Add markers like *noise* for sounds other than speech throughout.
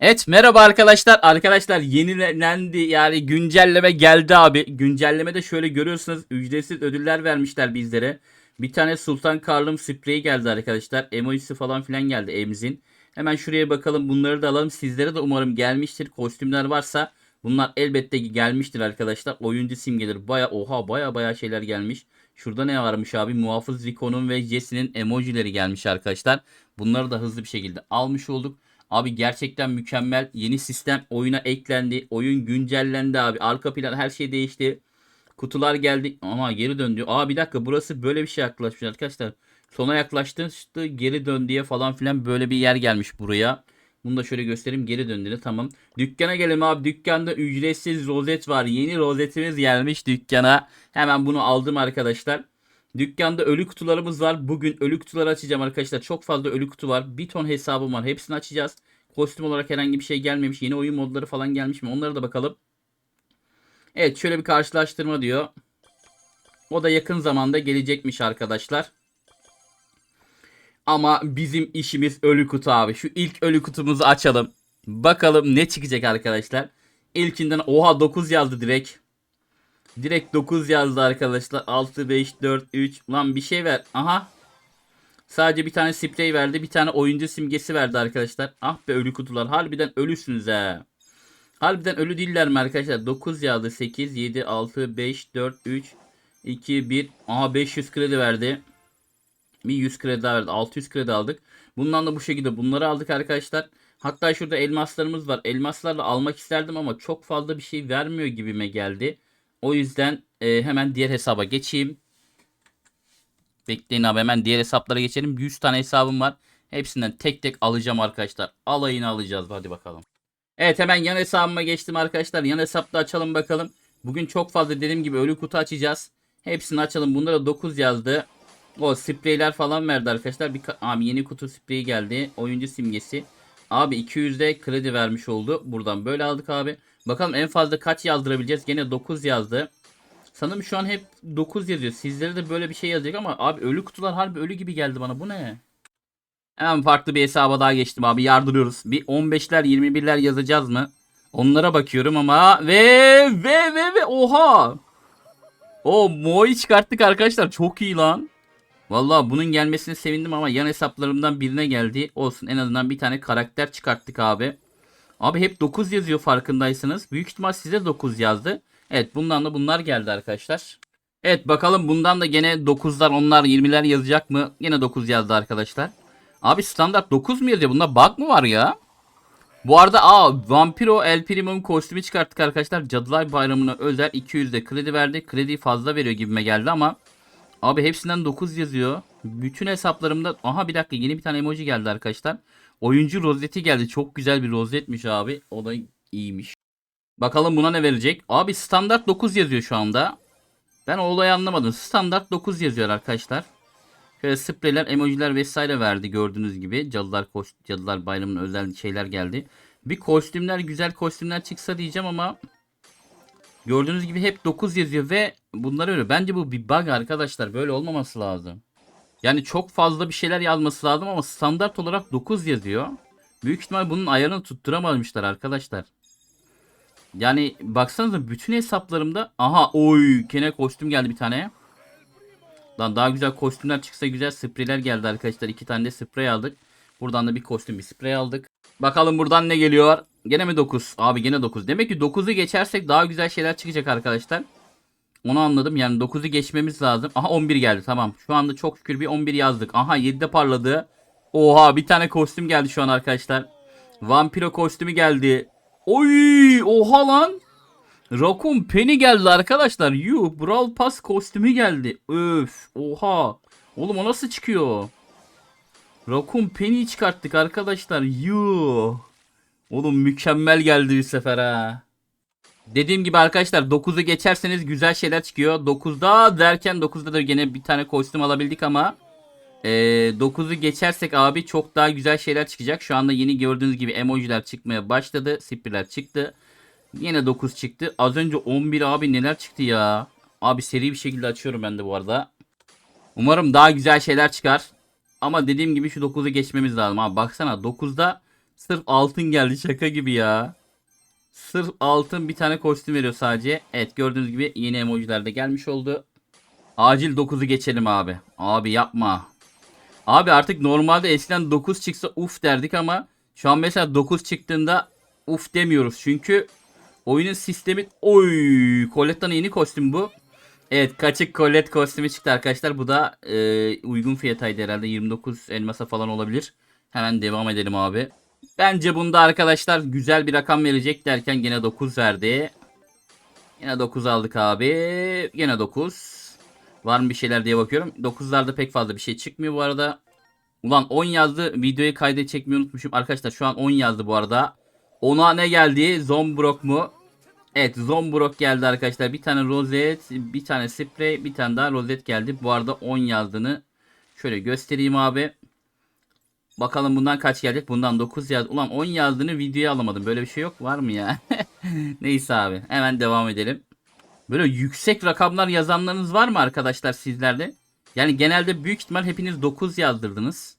Evet merhaba arkadaşlar. Arkadaşlar yenilendi yani güncelleme geldi abi. Güncellemede şöyle görüyorsunuz ücretsiz ödüller vermişler bizlere. Bir tane Sultan Karlım spreyi geldi arkadaşlar. Emojisi falan filan geldi Emzin. Hemen şuraya bakalım bunları da alalım. Sizlere de umarım gelmiştir. Kostümler varsa bunlar elbette ki gelmiştir arkadaşlar. Oyuncu simgeleri baya oha baya baya şeyler gelmiş. Şurada ne varmış abi? Muhafız Rico'nun ve Jesse'nin emojileri gelmiş arkadaşlar. Bunları da hızlı bir şekilde almış olduk. Abi gerçekten mükemmel. Yeni sistem oyuna eklendi. Oyun güncellendi abi. Arka plan her şey değişti. Kutular geldi. Ama geri dön diyor. Aa bir dakika burası böyle bir şey yaklaşmış arkadaşlar. Sona yaklaştı geri dön diye falan filan böyle bir yer gelmiş buraya. Bunu da şöyle göstereyim geri döndüğünü tamam. Dükkana gelelim abi. Dükkanda ücretsiz rozet var. Yeni rozetimiz gelmiş dükkana. Hemen bunu aldım arkadaşlar. Dükkanda ölü kutularımız var. Bugün ölü kutuları açacağım arkadaşlar. Çok fazla ölü kutu var. Bir ton hesabım var. Hepsini açacağız. Kostüm olarak herhangi bir şey gelmemiş. Yeni oyun modları falan gelmiş mi? Onlara da bakalım. Evet şöyle bir karşılaştırma diyor. O da yakın zamanda gelecekmiş arkadaşlar. Ama bizim işimiz ölü kutu abi. Şu ilk ölü kutumuzu açalım. Bakalım ne çıkacak arkadaşlar. İlkinden oha 9 yazdı direkt. Direkt 9 yazdı arkadaşlar. 6, 5, 4, 3. Lan bir şey ver. Aha. Sadece bir tane sprey verdi. Bir tane oyuncu simgesi verdi arkadaşlar. Ah be ölü kutular. Harbiden ölüsünüz he. Harbiden ölü değiller mi arkadaşlar? 9 yazdı. 8, 7, 6, 5, 4, 3, 2, 1. Aha 500 kredi verdi. Bir 100 kredi daha verdi. 600 kredi aldık. Bundan da bu şekilde bunları aldık arkadaşlar. Hatta şurada elmaslarımız var. Elmaslarla almak isterdim ama çok fazla bir şey vermiyor gibime geldi. O yüzden e, hemen diğer hesaba geçeyim. Bekleyin abi hemen diğer hesaplara geçelim. 100 tane hesabım var. Hepsinden tek tek alacağım arkadaşlar. Alayını alacağız. Hadi bakalım. Evet hemen yan hesabıma geçtim arkadaşlar. Yan hesapta açalım bakalım. Bugün çok fazla dediğim gibi ölü kutu açacağız. Hepsini açalım. Bunlara 9 yazdı. O spreyler falan verdi arkadaşlar. Bir abi yeni kutu spreyi geldi. Oyuncu simgesi. Abi 200'de kredi vermiş oldu. Buradan böyle aldık abi. Bakalım en fazla kaç yazdırabileceğiz. Gene 9 yazdı. Sanırım şu an hep 9 yazıyor. Sizlere de böyle bir şey yazacak ama abi ölü kutular harbi ölü gibi geldi bana. Bu ne? Hemen farklı bir hesaba daha geçtim abi. Yardırıyoruz. Bir 15'ler 21'ler yazacağız mı? Onlara bakıyorum ama ve ve ve ve oha. O Mo'yu çıkarttık arkadaşlar. Çok iyi lan. Vallahi bunun gelmesine sevindim ama yan hesaplarımdan birine geldi. Olsun en azından bir tane karakter çıkarttık abi. Abi hep 9 yazıyor farkındaysanız. Büyük ihtimal size 9 yazdı. Evet bundan da bunlar geldi arkadaşlar. Evet bakalım bundan da gene 9'lar onlar 20'ler yazacak mı? Yine 9 yazdı arkadaşlar. Abi standart 9 mu yazıyor? Bunda bug mı var ya? Bu arada aa Vampiro El Primo'nun kostümü çıkarttık arkadaşlar. Cadılar Bayramı'na özel 200'de kredi verdi. Krediyi fazla veriyor gibime geldi ama Abi hepsinden 9 yazıyor. Bütün hesaplarımda aha bir dakika yeni bir tane emoji geldi arkadaşlar. Oyuncu rozeti geldi. Çok güzel bir rozetmiş abi. O da iyiymiş. Bakalım buna ne verecek? Abi standart 9 yazıyor şu anda. Ben o olayı anlamadım. Standart 9 yazıyor arkadaşlar. Şöyle spreyler, emojiler vesaire verdi gördüğünüz gibi. Cadılar, Cadılar Bayramı'nın özel şeyler geldi. Bir kostümler, güzel kostümler çıksa diyeceğim ama Gördüğünüz gibi hep 9 yazıyor ve bunlar öyle. Bence bu bir bug arkadaşlar. Böyle olmaması lazım. Yani çok fazla bir şeyler yazması lazım ama standart olarak 9 yazıyor. Büyük ihtimal bunun ayarını tutturamamışlar arkadaşlar. Yani baksanıza bütün hesaplarımda aha oy kene kostüm geldi bir tane. Lan daha güzel kostümler çıksa güzel spreyler geldi arkadaşlar. İki tane de sprey aldık. Buradan da bir kostüm bir sprey aldık. Bakalım buradan ne geliyor. Gene mi 9? Abi gene 9. Demek ki 9'u geçersek daha güzel şeyler çıkacak arkadaşlar. Onu anladım. Yani 9'u geçmemiz lazım. Aha 11 geldi tamam. Şu anda çok şükür bir 11 yazdık. Aha 7'de parladı. Oha bir tane kostüm geldi şu an arkadaşlar. Vampiro kostümü geldi. Oy oha lan. Raccoon Penny geldi arkadaşlar. Yuh Brawl Pass kostümü geldi. Öf oha. Oğlum o nasıl çıkıyor? Raccoon Penny'i çıkarttık arkadaşlar. Yuh. Oğlum mükemmel geldi bir sefer ha. Dediğim gibi arkadaşlar 9'u geçerseniz güzel şeyler çıkıyor. 9'da derken 9'da da gene bir tane kostüm alabildik ama e, 9'u geçersek abi çok daha güzel şeyler çıkacak. Şu anda yeni gördüğünüz gibi emojiler çıkmaya başladı. Sipirler çıktı. Yine 9 çıktı. Az önce 11 abi neler çıktı ya. Abi seri bir şekilde açıyorum ben de bu arada. Umarım daha güzel şeyler çıkar. Ama dediğim gibi şu 9'u geçmemiz lazım. Abi baksana 9'da Sırf altın geldi şaka gibi ya. Sırf altın bir tane kostüm veriyor sadece. Evet gördüğünüz gibi yeni emojiler de gelmiş oldu. Acil 9'u geçelim abi. Abi yapma. Abi artık normalde eskiden 9 çıksa uf derdik ama şu an mesela 9 çıktığında uf demiyoruz. Çünkü oyunun sistemi oy Colette'dan yeni kostüm bu. Evet kaçık Colette kostümü çıktı arkadaşlar. Bu da e, uygun fiyataydı herhalde 29 elmasa falan olabilir. Hemen devam edelim abi. Bence bunda arkadaşlar güzel bir rakam verecek derken gene 9 verdi. Yine 9 aldık abi. Yine 9. Var mı bir şeyler diye bakıyorum. 9'larda pek fazla bir şey çıkmıyor bu arada. Ulan 10 yazdı. Videoyu kayda çekmeyi unutmuşum. Arkadaşlar şu an 10 yazdı bu arada. Ona ne geldi? Zombrok mu? Evet Zombrok geldi arkadaşlar. Bir tane rozet, bir tane sprey, bir tane daha rozet geldi. Bu arada 10 yazdığını şöyle göstereyim abi. Bakalım bundan kaç gelecek? Bundan 9 yaz. Ulan 10 yazdığını videoya alamadım. Böyle bir şey yok. Var mı ya? *laughs* Neyse abi. Hemen devam edelim. Böyle yüksek rakamlar yazanlarınız var mı arkadaşlar sizlerde? Yani genelde büyük ihtimal hepiniz 9 yazdırdınız.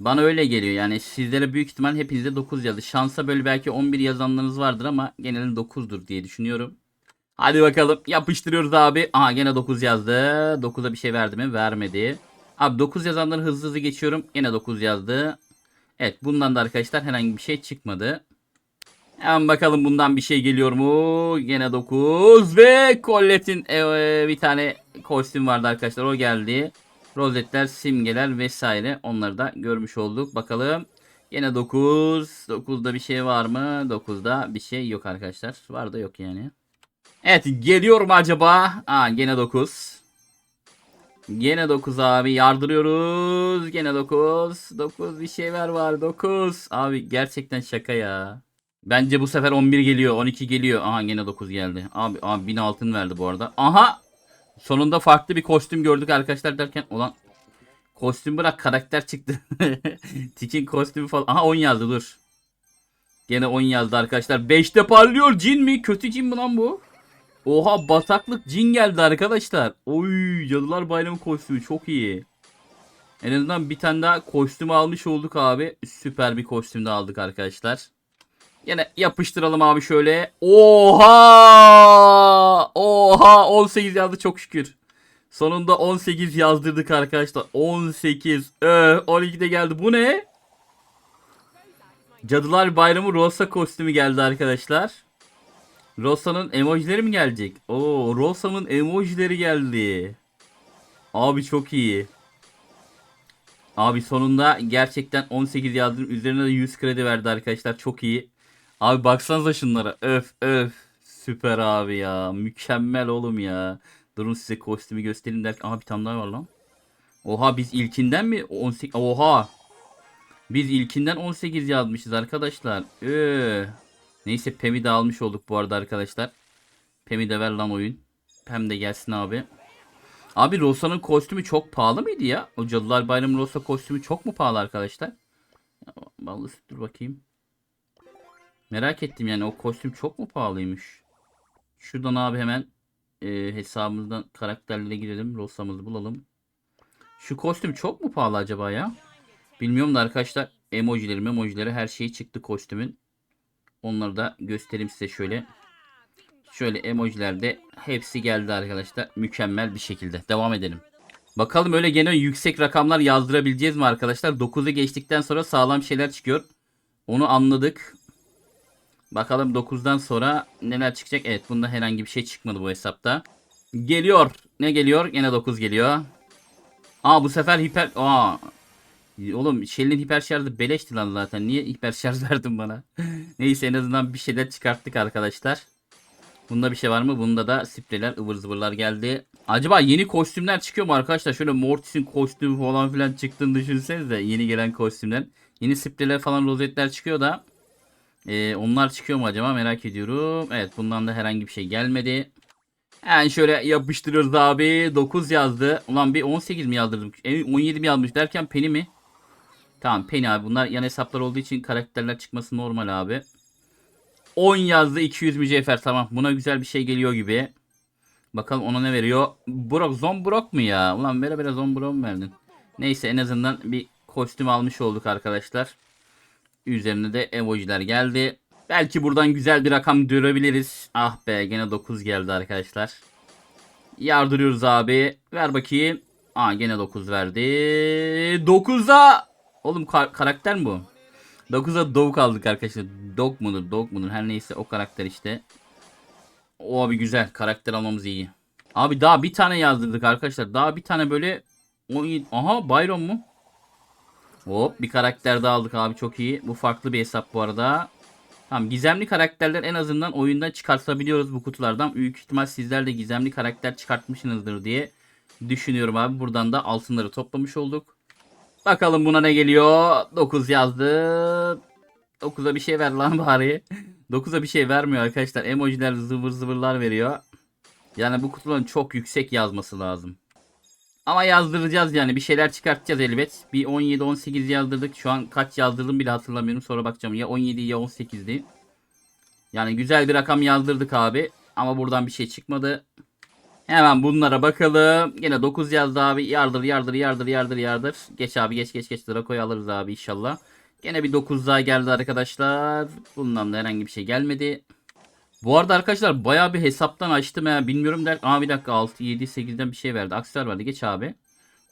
Bana öyle geliyor yani sizlere büyük ihtimal hepinizde 9 yazdı. Şansa böyle belki 11 yazanlarınız vardır ama genelde 9'dur diye düşünüyorum. Hadi bakalım yapıştırıyoruz abi. Aha gene 9 yazdı. 9'a bir şey verdi mi? Vermedi. Abi 9 yazanları hızlı hızlı geçiyorum. Gene 9 yazdı. Evet bundan da arkadaşlar herhangi bir şey çıkmadı. Hemen bakalım bundan bir şey geliyor mu? Gene 9 ve Colette'in e, bir tane kostüm vardı arkadaşlar o geldi. Rozetler, simgeler vesaire onları da görmüş olduk. Bakalım. Yine 9. 9'da bir şey var mı? 9'da bir şey yok arkadaşlar. Var da yok yani. Evet geliyor mu acaba? Aa gene 9. Gene 9 abi yardırıyoruz. Gene 9. 9 bir şeyler var 9. Abi gerçekten şaka ya. Bence bu sefer 11 geliyor 12 geliyor. Aha gene 9 geldi. Abi, abi 1000 altın verdi bu arada. Aha Sonunda farklı bir kostüm gördük arkadaşlar derken olan kostüm bırak karakter çıktı. *laughs* Tikin kostümü falan. Aha 10 yazdı dur. Gene 10 yazdı arkadaşlar. 5'te parlıyor cin mi? Kötü cin mi lan bu? Oha bataklık cin geldi arkadaşlar. Oy Cadılar Bayramı kostümü çok iyi. En azından bir tane daha kostüm almış olduk abi. Süper bir kostüm de aldık arkadaşlar. Yine yapıştıralım abi şöyle. Oha! Oha! 18 yazdı çok şükür. Sonunda 18 yazdırdık arkadaşlar. 18. Ee, 12 de geldi. Bu ne? Cadılar Bayramı Rosa kostümü geldi arkadaşlar. Rosa'nın emojileri mi gelecek? Oo, Rosa'nın emojileri geldi. Abi çok iyi. Abi sonunda gerçekten 18 yazdım. Üzerine de 100 kredi verdi arkadaşlar. Çok iyi. Abi baksanıza şunlara. Öf öf. Süper abi ya. Mükemmel oğlum ya. Durun size kostümü göstereyim derken. Aha bir tane daha var lan. Oha biz ilkinden mi? 18. Oha. Biz ilkinden 18 yazmışız arkadaşlar. Ee. Neyse Pem'i de almış olduk bu arada arkadaşlar. Pem'i de ver lan oyun. Pem de gelsin abi. Abi Rosa'nın kostümü çok pahalı mıydı ya? O Cadılar Bayramı Rosa kostümü çok mu pahalı arkadaşlar? Vallahi dur bakayım. Merak ettim yani o kostüm çok mu pahalıymış? Şuradan abi hemen e, hesabımızdan karakterlere girelim. Rosa'mızı bulalım. Şu kostüm çok mu pahalı acaba ya? Bilmiyorum da arkadaşlar emojileri emojileri her şeyi çıktı kostümün. Onları da göstereyim size şöyle. Şöyle emojilerde hepsi geldi arkadaşlar. Mükemmel bir şekilde. Devam edelim. Bakalım öyle gene yüksek rakamlar yazdırabileceğiz mi arkadaşlar? 9'u geçtikten sonra sağlam şeyler çıkıyor. Onu anladık. Bakalım 9'dan sonra neler çıkacak. Evet bunda herhangi bir şey çıkmadı bu hesapta. Geliyor. Ne geliyor? Yine 9 geliyor. Aa bu sefer hiper... Aa. Oğlum Shell'in hiper şarjı beleşti lan zaten. Niye hiper şarj *laughs* verdin bana? Neyse en azından bir şeyler çıkarttık arkadaşlar. Bunda bir şey var mı? Bunda da spreyler ıvır zıvırlar geldi. Acaba yeni kostümler çıkıyor mu arkadaşlar? Şöyle Mortis'in kostümü falan filan çıktığını düşünsenize. Yeni gelen kostümler. Yeni spreyler falan rozetler çıkıyor da. Ee, onlar çıkıyor mu acaba merak ediyorum. Evet bundan da herhangi bir şey gelmedi. Yani şöyle yapıştırıyoruz abi. 9 yazdı. Ulan bir 18 mi yazdırdım? E, 17 mi yazmış derken Penny mi? Tamam Penny abi. Bunlar yan hesaplar olduğu için karakterler çıkması normal abi. 10 yazdı 200 mücevher tamam. Buna güzel bir şey geliyor gibi. Bakalım ona ne veriyor? Brok, Zombrok mu ya? Ulan vere vere Zombrok mu verdin? Neyse en azından bir kostüm almış olduk arkadaşlar. Üzerine de emojiler geldi. Belki buradan güzel bir rakam görebiliriz. Ah be gene 9 geldi arkadaşlar. Yardırıyoruz abi. Ver bakayım. Aa gene 9 verdi. 9'a. Oğlum kar- karakter mi bu? 9'a Dog aldık arkadaşlar. Dog mudur? Dog mudur? Her neyse o karakter işte. O abi güzel. Karakter almamız iyi. Abi daha bir tane yazdırdık arkadaşlar. Daha bir tane böyle 17 Aha Byron mu? Hop bir karakter daha aldık abi çok iyi. Bu farklı bir hesap bu arada. Tamam gizemli karakterler en azından oyundan çıkartabiliyoruz bu kutulardan. Büyük ihtimal sizler de gizemli karakter çıkartmışsınızdır diye düşünüyorum abi. Buradan da altınları toplamış olduk. Bakalım buna ne geliyor. 9 yazdı. 9'a bir şey ver lan bari. 9'a bir şey vermiyor arkadaşlar. Emojiler zıvır zıvırlar veriyor. Yani bu kutuların çok yüksek yazması lazım. Ama yazdıracağız yani bir şeyler çıkartacağız elbet. Bir 17-18 yazdırdık. Şu an kaç yazdırdım bile hatırlamıyorum. Sonra bakacağım ya 17 ya 18'di. Yani güzel bir rakam yazdırdık abi. Ama buradan bir şey çıkmadı. Hemen bunlara bakalım. Yine 9 yazdı abi. Yardır yardır yardır yardır yardır. Geç abi geç geç geç. Draco'yu alırız abi inşallah. Gene bir 9 daha geldi arkadaşlar. Bundan da herhangi bir şey gelmedi. Bu arada arkadaşlar bayağı bir hesaptan açtım ya. Bilmiyorum der. Aa bir dakika 6, 7, 8'den bir şey verdi. Aksiyar verdi. Geç abi.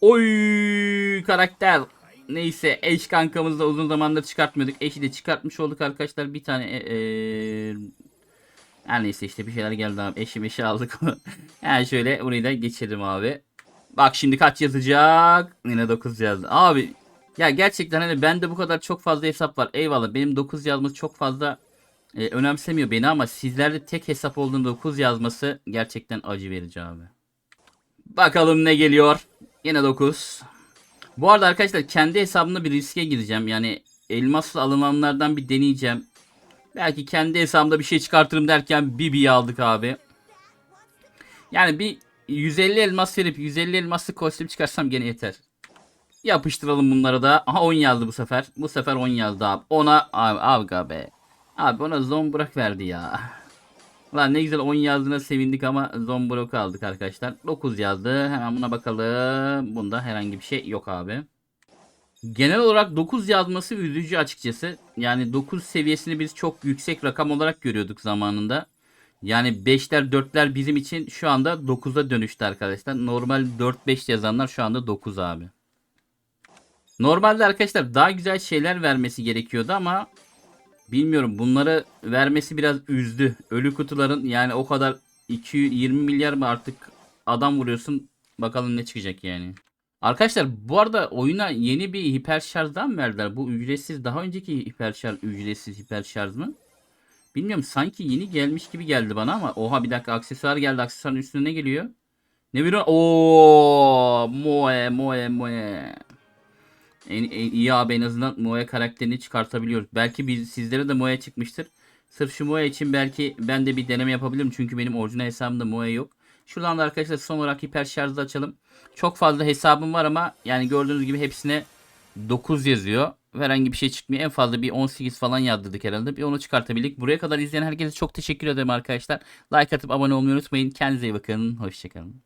Oy karakter. Neyse eş kankamızı da uzun zamandır çıkartmıyorduk. Eşi de çıkartmış olduk arkadaşlar. Bir tane e, e, her neyse işte bir şeyler geldi abi. Eşim eşi aldık. *laughs* yani şöyle burayı da geçelim abi. Bak şimdi kaç yazacak? Yine 9 yazdı. Abi ya gerçekten hani bende bu kadar çok fazla hesap var. Eyvallah benim 9 yazması çok fazla e, önemsemiyor beni ama sizlerde tek hesap olduğunda 9 yazması gerçekten acı verici abi. Bakalım ne geliyor. Yine 9. Bu arada arkadaşlar kendi hesabımda bir riske gireceğim. Yani elmasla alınanlardan bir deneyeceğim. Belki kendi hesabımda bir şey çıkartırım derken Bibi'yi aldık abi. Yani bir 150 elmas verip 150 elmaslı kostüm çıkarsam gene yeter. Yapıştıralım bunları da. Aha 10 yazdı bu sefer. Bu sefer 10 yazdı abi. Ona abi avga be. Abi ona zombrak verdi ya. Lan ne güzel 10 yazdığına sevindik ama zombrak aldık arkadaşlar. 9 yazdı. Hemen buna bakalım. Bunda herhangi bir şey yok abi. Genel olarak 9 yazması üzücü açıkçası. Yani 9 seviyesini biz çok yüksek rakam olarak görüyorduk zamanında. Yani 5'ler 4'ler bizim için şu anda 9'a dönüştü arkadaşlar. Normal 4-5 yazanlar şu anda 9 abi. Normalde arkadaşlar daha güzel şeyler vermesi gerekiyordu ama bilmiyorum bunları vermesi biraz üzdü. Ölü kutuların yani o kadar 220 milyar mı artık adam vuruyorsun bakalım ne çıkacak yani. Arkadaşlar bu arada oyuna yeni bir hiper şarjdan verdiler? Bu ücretsiz daha önceki hiper ücretsiz hiper şarj mı? Bilmiyorum sanki yeni gelmiş gibi geldi bana ama oha bir dakika aksesuar geldi. Aksesuarın üstüne ne geliyor? Ne bir Oo, Moe Moe Moe. En, en iyi abi en azından Moe karakterini çıkartabiliyoruz. Belki biz sizlere de Moe çıkmıştır. Sırf şu Moe için belki ben de bir deneme yapabilirim. Çünkü benim orijinal hesabımda Moe yok. Şuradan da arkadaşlar son olarak hiper şarjı açalım. Çok fazla hesabım var ama yani gördüğünüz gibi hepsine 9 yazıyor. Herhangi bir şey çıkmıyor. En fazla bir 18 falan yazdırdık herhalde. Bir onu çıkartabildik. Buraya kadar izleyen herkese çok teşekkür ederim arkadaşlar. Like atıp abone olmayı unutmayın. Kendinize iyi bakın. Hoşçakalın.